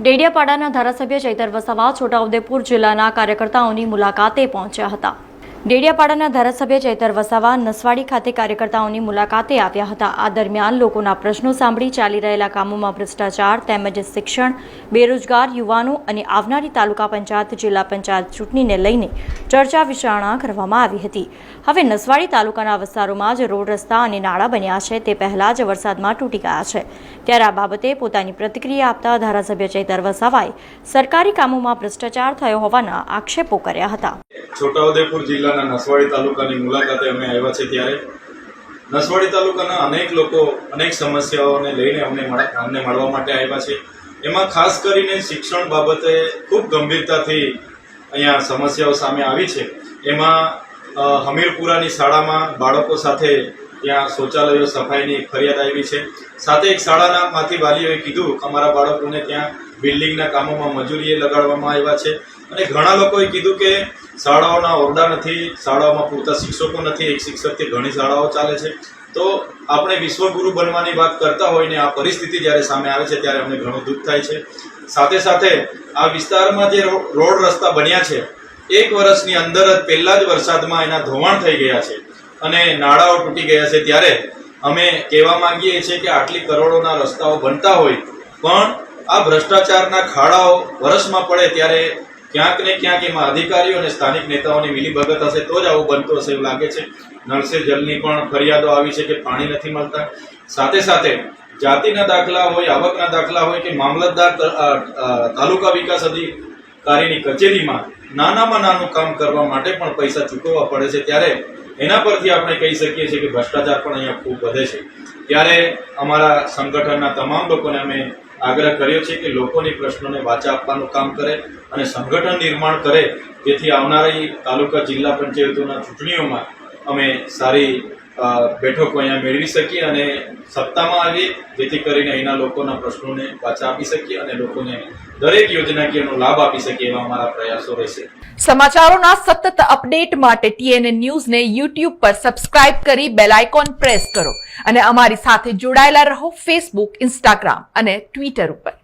ડેડિયાપાડાના ધારાસભ્ય ચૈતર વસાવા છોટાઉદેપુર જિલ્લાના કાર્યકર્તાઓની મુલાકાતે પહોંચ્યા હતા. ડેડિયાપાડાના ધારાસભ્ય ચૈતર વસાવા નસવાડી ખાતે કાર્યકર્તાઓની મુલાકાતે આવ્યા હતા. આ દરમિયાન લોકોના પ્રશ્નો સાંભળી ચાલી રહેલા કામોમાં ભ્રષ્ટાચાર તેમજ શિક્ષણ, બેરોજગાર, યુવાનો અને આવનારી તાલુકા પંચાયત, જિલ્લા પંચાયત ચૂંટણીને લઈને ચર્ચા વિચારણા કરવામાં આવી હતી. હવે નસવાડી તાલુકાના વિસ્તારોમાં જ રોડ રસ્તા અને નાળા બન્યા છે. તે પહેલા જ વરસાદમાં તૂટી ગયા છે. ત્યારે આ બાબતે પોતાની પ્રતિક્રિયા આપતા ધારાસભ્ય ચૈતર વસાવાએ સરકારી કામોમાં ભ્રષ્ટાચાર થયો હોવાના આક્ષેપો કર્યા હતા. છોટાઉદેપુર જિલ્લાના નસવાડી તાલુકાની મુલાકાતે અમે આવ્યા છે ત્યારે. નસવાડી તાલુકાના અનેક લોકો, અનેક સમસ્યાઓને લઈને અમને અમને મળવા માટે આવ્યા છે. એમાં ખાસ કરીને શિક્ષણ બાબતે ખૂબ ગંભીરતાથી અહીંયા સમસ્યાઓ સામે આવી છે. એમાં હમીરપુરાની શાળામાં બાળકો સાથે ત્યાં શૌચાલયો સફાઈની ફરિયાદ આવી છે. સાથે એક શાળાના માંથી વાલીઓએ કીધું, અમારા બાળકોને ત્યાં બિલ્ડિંગના કામોમાં મજૂરીએ લગાડવામાં આવ્યા છે. અને ઘણા લોકોએ કીધું કે શાળાઓના ઓરડા નથી, શાળાઓમાં પૂરતા શિક્ષકો નથી, એક શિક્ષકથી ઘણી શાળાઓ ચાલે છે. તો આપણે વિશ્વગુરુ બનવાની વાત કરતા હોઈને આ પરિસ્થિતિ જ્યારે સામે આવે છે ત્યારે અમને ઘણું દુઃખ થાય છે. સાથે સાથે આ વિસ્તારમાં જે રોડ રસ્તા બન્યા છે, એક વર્ષની અંદર જ પહેલા જ વરસાદમાં એના ધોવાણ થઈ ગયા છે અને નાળાઓ તૂટી ગયા છે. ત્યારે અમે કહેવા માંગીએ છીએ કે આટલી કરોડોના રસ્તાઓ બનતા હોય, પણ આ ભ્રષ્ટાચારના ખાડાઓ વર્ષમાં પડે ત્યારે ક્યાંક ને ક્યાંક એમાં અધિકારીઓ અને સ્થાનિક નેતાઓની મિલીભગત હશે તો જ આવું બનતું હશે એવું લાગે છે. નળસે જલની પણ ફરિયાદો આવી છે કે પાણી નથી મળતા. સાથે સાથે જાતિના દાખલા હોય, આવકના દાખલા હોય કે મામલતદાર તાલુકા વિકાસ અધિકારીની કચેરીમાં નાનામાં નાનું કામ કરવા માટે પણ પૈસા ચૂકવવા પડે છે. ત્યારે એના પરથી આપણે કહી શકીએ છીએ કે ભ્રષ્ટાચાર પણ અહીંયા ખૂબ વધે છે. ત્યારે અમારા સંગઠનના તમામ લોકોને અમે આગ્રહ કર્યો છે કે લોકોની પ્રશ્નોને વાચા આપવાનું કામ કરે અને સંગઠન નિર્માણ કરે. જેથી આવનારી તાલુકા જિલ્લા પંચાયતોના ચૂંટણીઓમાં અમે સારી બેઠકો અહીંયા મેળવી શકીએ અને સત્તામાં આવીએ, જેથી કરીને અહીંના લોકોના પ્રશ્નોને પાછા આપી શકીએ અને લોકોને દરેક યોજનાકીયનો લાભ આપી શકીએ એવા અમારા પ્રયાસો રહેશે. સમાચારોના સતત અપડેટ માટે ટીએનએ ન્યૂઝને યુટ્યુબ પર સબસ્ક્રાઇબ કરી બેલ આઇકોન પ્રેસ કરો અને અમારી સાથે જોડાયેલા રહો ફેસબુક ઇન્સ્ટાગ્રામ અને ટ્વિટર ઉપર.